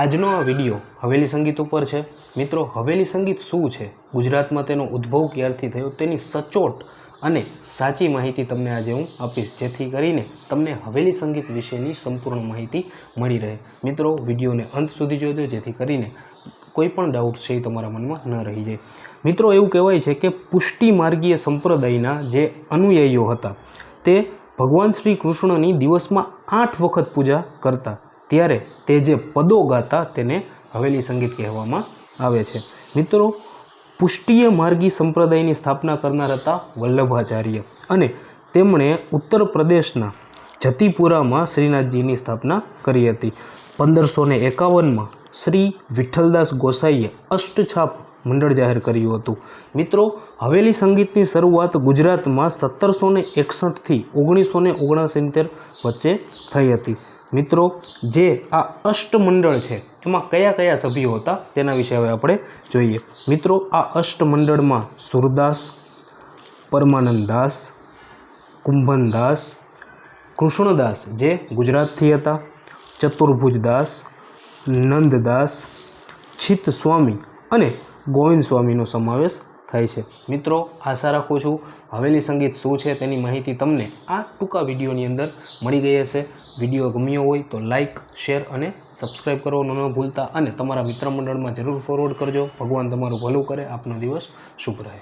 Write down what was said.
આજનો આ વીડિયો હવેલી સંગીત ઉપર છે. મિત્રો, હવેલી સંગીત શું છે? ગુજરાતમાં તેનો ઉદ્ભવ ક્યારથી થયો? તેની સચોટ અને સાચી માહિતી તમને આજે હું આપીશ. જેથી કરીને તમને હવેલી સંગીત વિશેની સંપૂર્ણ માહિતી મળી રહે. મિત્રો, વિડીયોને અંત સુધી જોજો જેથી કરીને કોઈ પણ ડાઉટ છે એ તમારા મનમાં ન રહી જાય. મિત્રો, એવું કહેવાય છે કે પુષ્ટિ માર્ગીય સંપ્રદાયના જે અનુયાયીઓ હતા, તે ભગવાન શ્રી કૃષ્ણની દિવસમાં આઠ વખત પૂજા કરતા ત્યારે તે જે પદો ગાતા તેને હવેલી સંગીત કહેવામાં આવે છે. મિત્રો, પુષ્ટિય માર્ગી સંપ્રદાયની સ્થાપના કરનાર હતા વલ્લભાચાર્ય અને તેમણે ઉત્તર પ્રદેશના જતીપુરામાં શ્રીનાથજીની સ્થાપના કરી હતી. પંદરસો ને એકાવનમાં શ્રી વિઠ્ઠલદાસ ગોસાઈએ અષ્ટછાપ મંડળ જાહેર કર્યું હતું. મિત્રો, હવેલી સંગીતની શરૂઆત ગુજરાતમાં સત્તરસો ને એકસઠથી ઓગણીસો ને ઓગણસિત્તેર વચ્ચે થઈ હતી. મિત્રો, જે આ અષ્ટમંડળ છે, એમાં કયા કયા સભ્યો હતા, તેના વિશે હવે આપણે જોઈએ. મિત્રો, આ અષ્ટમંડળમાં સુરદાસ પરમાનંદ દાસ કુંભનદાસ, કૃષ્ણદાસ જે ગુજરાતથી હતા, ચતુર્ભુજદાસ, નંદદાસ છિત સ્વામી અને ગોવિંદ સ્વામીનો સમાવેશ થાય છે. મિત્રો, આશા રાખું છું હવેલી સંગીત શું છે તેની માહિતી તમને આ ટૂંકા વિડીયોની અંદર મળી ગઈ હશે. વીડિયો ગમ્યો હોય તો લાઇક શેર અને સબસ્ક્રાઈબ કરવાનું ન ભૂલતા અને તમારા મિત્ર મંડળમાં જરૂર ફોરવર્ડ કરજો. ભગવાન તમારું ભલું કરે. આપનો દિવસ શુભ રહે.